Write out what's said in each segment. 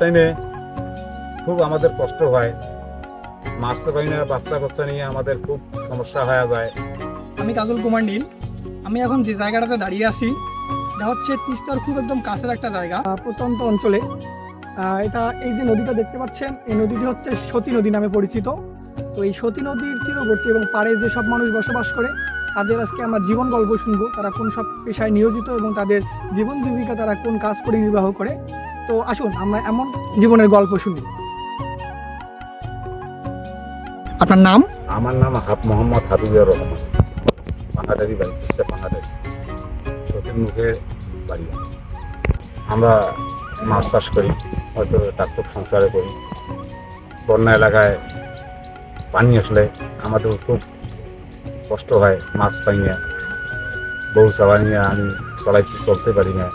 টাইমে খুব আমাদের কষ্ট হয়। মাছ তো পাই না, বাচ্চা কাচ্চা নিয়ে আমাদের খুব সমস্যা হয়ে যায়। আমি কাজল কুমার নীল। আমি এখন যে জায়গাটাতে দাঁড়িয়ে আছি, এটা হচ্ছে তিস্তার খুব একদম কাছের একটা জায়গা। প্রত্যন্ত অঞ্চলে। এটা এই যে নদীটা দেখতে পাচ্ছেন, এই নদীটি হচ্ছে সতী নদী নামে পরিচিত। তো এই সতী নদীর তীরবর্তী এবং পাড়ে যেসব মানুষ বসবাস করে, তাদের আজকে আমরা জীবন গল্প শুনব। তারা কোন সব পেশায় নিয়োজিত এবং তাদের জীবন জীবিকা তারা কোন কাজ করে নির্বাহ করে। তো আসুন, আমরা এমন জীবনের গল্প শুনি। আপনার নাম? আমার নাম হাফ মোহাম্মদ হাবিবুর রহমান। পাহাড়ারি বাড়ি সতীর মুখে বাড়ি। আমরা মাছ চাষ করি, হয়তো ট্রাক্টর সংসারে করি। বন্যা এলাকায় পানি আসলে আমাদের খুব কষ্ট হয় মাছ পাই না বউ চাওয়া নিয়ে, আমি চলাইতে চলতে পারি না।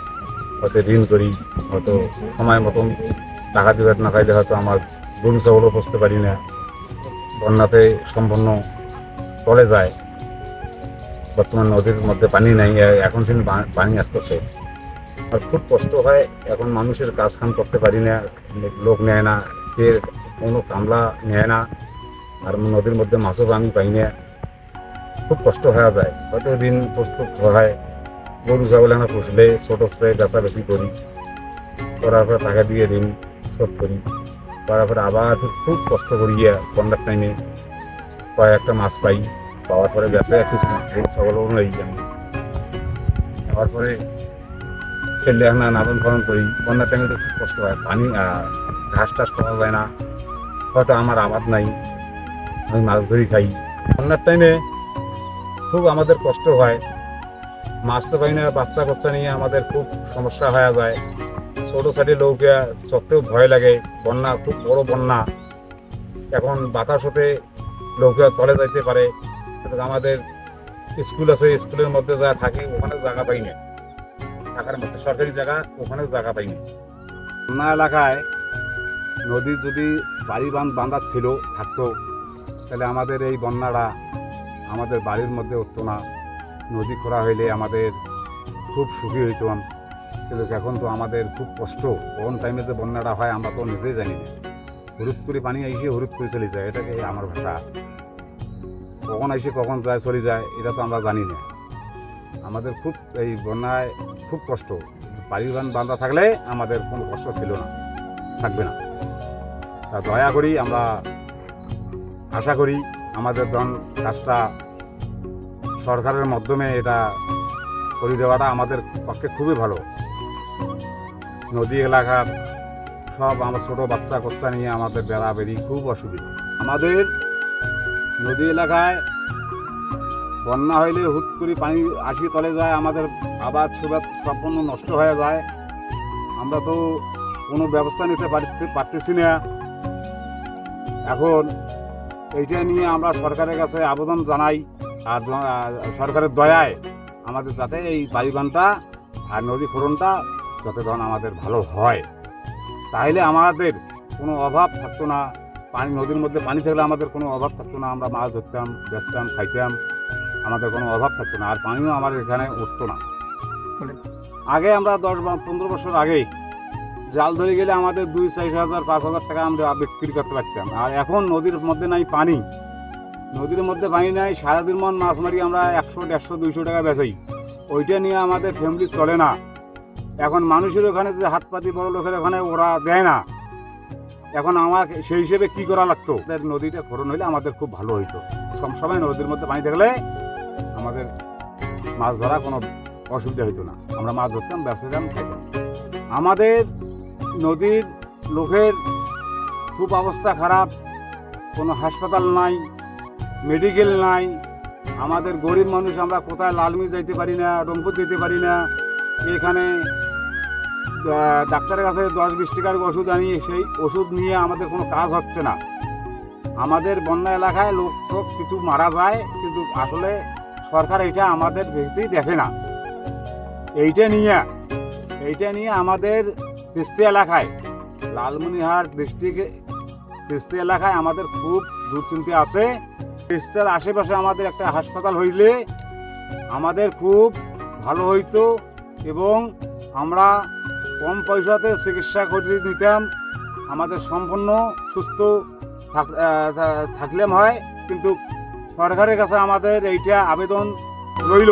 হয়তো ঋণ করি, হয়তো সময় মতন টাকা দিবার না খাইলে হয়তো আমার গরু চাউলও বসতে পারি না। বন্যাতে সম্পূর্ণ চলে যায়। বর্তমান নদীর মধ্যে পানি নাই এখন কিন্তু পানি আসতেছে। আর খুব কষ্ট হয়, এখন মানুষের কাজ কাম করতে পারি না, লোক নেয় না, কে কোনো কামলা নেয় না, আর নদীর মধ্যে মাছও আমি পাই না। খুব কষ্ট হয়ে যায় হয়তো দিন প্রস্তুত হয়। গরু, ছাগল না পুষলে ছোটো বেচা বেশি করি। করার পর টাকা দিয়ে দিন শোধ করি। করার পরে আবার খুব কষ্ট করি গিয়া বন্যার টাইমে কয়েকটা মাছ পাই। পাওয়ার পরে গেছে কিছু গরু ছাগল নেই আমি পাওয়ার পরে ছেলে এখন নাবন ফলন করি বন্যার টাইমে তো খুব কষ্ট হয়। পানি ঘাস টাস পাওয়া যায় না। হয়তো আমার আবাদ নাই। আমি মাছ ধরি খাই। বন্যার টাইমে খুব আমাদের কষ্ট হয়। মাছ তো পাই না, বাচ্চা কাচ্চা নিয়ে আমাদের খুব সমস্যা হয়ে যায়। ছোটো সাইডে লৌকিয়া চড়তেও ভয় লাগে, বন্যা, খুব বড় বন্যা। এখন বাতাস হতে লৌকিয়া তলে যাইতে পারে আমাদের স্কুল আছে, স্কুলের মধ্যে যা থাকি ওখানে জায়গা পাই না। থাকার মধ্যে সরকারি জায়গা, ওখানে জায়গা পাইনি বন্যা এলাকায় নদী যদি বাড়ি বাঁধ বাঁধা ছিল, থাকতো, তাহলে আমাদের এই বন্যাটা আমাদের বাড়ির মধ্যে উঠতো না। নদী খোলা হইলে আমাদের খুব সুখী হইতাম। কিন্তু এখন তো আমাদের খুব কষ্ট। কোন টাইমে যে বন্যাটা হয়, আমরা তো নিজেই জানি না। করে পানি আইসে হুরুপ করে চলে যায়। এটাকে আমার ভাষা। কখন আইসে, কখন যায়, চলে যায়, এটা তো আমরা জানি না। আমাদের খুব এই বন্যায় খুব কষ্ট। বাড়ির বান বান্ধা থাকলে আমাদের কোনো কষ্ট ছিল না, থাকবে না। তা দয়া করি আমরা আশা করি আমাদের ধন, কাজটা সরকারের মাধ্যমে এটা করে দেওয়াটা আমাদের পক্ষে খুবই ভালো। নদী এলাকার সব আমার ছোটো বাচ্চা কাচ্চা নিয়ে আমাদের বেড়াবেড়ি খুব অসুবিধা। আমাদের নদী এলাকায় বন্যা হইলে হুট করে পানি আসি তলে যায়, আমাদের আবাদ সুবাদ সম্পূর্ণ নষ্ট হয়ে যায়। আমরা তো কোনো ব্যবস্থা নিতে পারতে পারতেছি না। এখন এইটা নিয়ে আমরা সরকারের কাছে আবেদন জানাই। আর সরকারের দয়ায় আমাদের যাতে এই বাড়িবানটা আর নদী খোরণটা যাতে ধরুন আমাদের ভালো হয়। তাহলে আমাদের কোনো অভাব থাকতো না। পানি, নদীর মধ্যে পানি থাকলে আমাদের কোনো অভাব থাকতো না। আমরা মাছ ধরতাম, বেচতাম, খাইতাম, আমাদের কোনো অভাব থাকতো না। আর পানিও আমাদের এখানে উঠতো না। আগে আমরা দশ পনেরো বছর আগেই জাল ধরে গেলে আমাদের দুই, চার হাজার, পাঁচ হাজার টাকা আমরা বিক্রি করতে পারতাম। আর এখন নদীর মধ্যে নাই পানি। নদীর মধ্যে পানি নাই, সারাদিন মন মাছ মারি আমরা একশো, দেড়শো, দুইশো টাকা বেচাই। ওইটা নিয়ে আমাদের ফ্যামিলি চলে না। এখন মানুষের ওখানে যে হাত পাতি বড় লোকের ওখানে ওরা দেয় না। এখন আমার সেই হিসেবে কি করা লাগতো? নদীটা খরণ হইলে আমাদের খুব ভালো হইতো। সবসময় নদীর মধ্যে পানি থাকলে আমাদের মাছ ধরা কোনো অসুবিধা হইতো না। আমরা মাছ ধরতাম ব্যবসাতাম খাইতাম আমাদের নদীর লোকের খুব অবস্থা খারাপ, কোনো হাসপাতাল নাই মেডিকেল নাই। আমাদের গরিব মানুষ, আমরা কোথায় লালমি যাইতে পারি না, রংপুর যেতে পারি না। এখানে ডাক্তারের কাছে দশ বিশ টাকার ওষুধ আনি, সেই ওষুধ নিয়ে আমাদের কোনো কাজ হচ্ছে না। আমাদের বন্যা এলাকায় লোক টোক কিছু মারা যায়, কিন্তু আসলে সরকার এটা আমাদের ভেতেই দেখে না। এইটা নিয়ে এইটা নিয়ে আমাদের তিস্তি এলাকায় লালমনিহাট ডিস্ট্রিক্ট তিস্তি এলাকায় আমাদের খুব দুশ্চিন্তা আছে। তিস্তার আশেপাশে আমাদের একটা হাসপাতাল হইলে আমাদের খুব ভালো হইতো এবং আমরা কম পয়সাতে চিকিৎসা করে নিতাম আমাদের সম্পূর্ণ সুস্থ থাক- থাকলে হয়, কিন্তু সরকারের কাছে আমাদের এইটা আবেদন রইল।